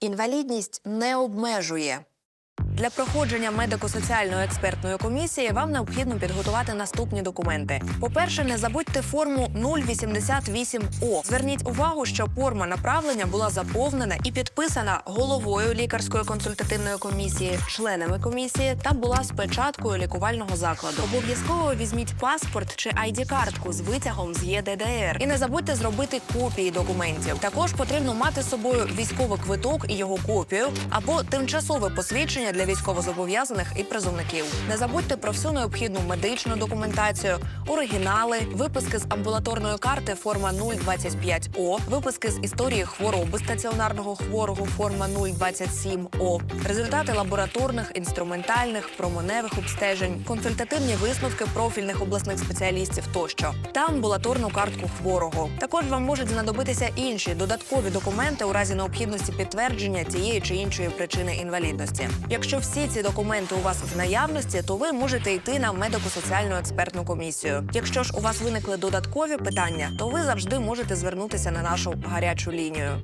Інвалідність не обмежує. Для проходження медико-соціальної експертної комісії вам необхідно підготувати наступні документи. По-перше, не забудьте форму 088О. Зверніть увагу, що форма направлення була заповнена і підписана головою лікарської консультативної комісії, членами комісії та була з печаткою лікувального закладу. Обов'язково візьміть паспорт чи ID-картку з витягом з ЄДДР. І не забудьте зробити копії документів. Також потрібно мати з собою військовий квиток і його копію або тимчасове посвідчення для військовозобов'язаних і призовників. Не забудьте про всю необхідну медичну документацію, оригінали, виписки з амбулаторної карти форма 025О, виписки з історії хвороби стаціонарного хворого форма 027О, результати лабораторних, інструментальних, променевих обстежень, консультативні висновки профільних обласних спеціалістів тощо та амбулаторну картку хворого. Також вам можуть знадобитися інші додаткові документи у разі необхідності підтвердження тієї чи іншої причини інвалідності. Якщо всі ці документи у вас в наявності, то ви можете йти на медико-соціальну експертну комісію. Якщо ж у вас виникли додаткові питання, то ви завжди можете звернутися на нашу гарячу лінію.